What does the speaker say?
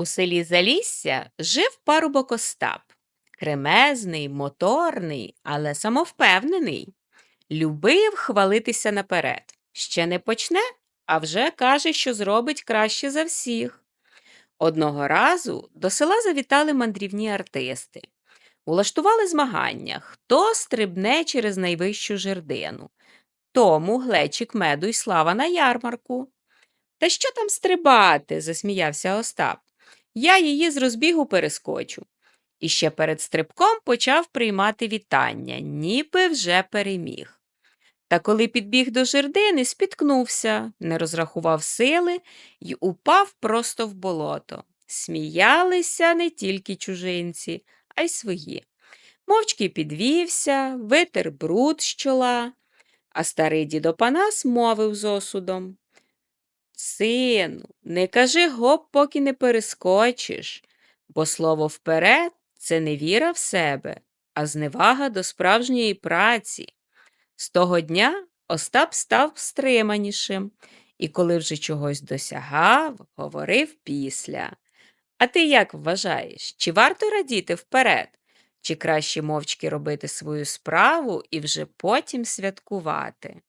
У селі Залісся жив парубок Остап. Кремезний, моторний, але самовпевнений. Любив хвалитися наперед. Ще не почне, а вже каже, що зробить краще за всіх. Одного разу до села завітали мандрівні артисти. Улаштували змагання, хто стрибне через найвищу жердину. Тому глечик меду й слава на ярмарку. Та що там стрибати? засміявся Остап. Я її з розбігу перескочу. І ще перед стрибком почав приймати вітання, ніби вже переміг. Та коли підбіг до жердини, спіткнувся, не розрахував сили й упав просто в болото. Сміялися не тільки чужинці, а й свої. Мовчки підвівся, витер бруд з чола, а старий дідо Панас мовив з осудом. Сину, не кажи гоп, поки не перескочиш, бо слово вперед це не віра в себе, а зневага до справжньої праці. З того дня Остап став стриманішим і, коли вже чогось досягав, говорив після. А ти як вважаєш, чи варто радіти вперед, чи краще мовчки робити свою справу і вже потім святкувати?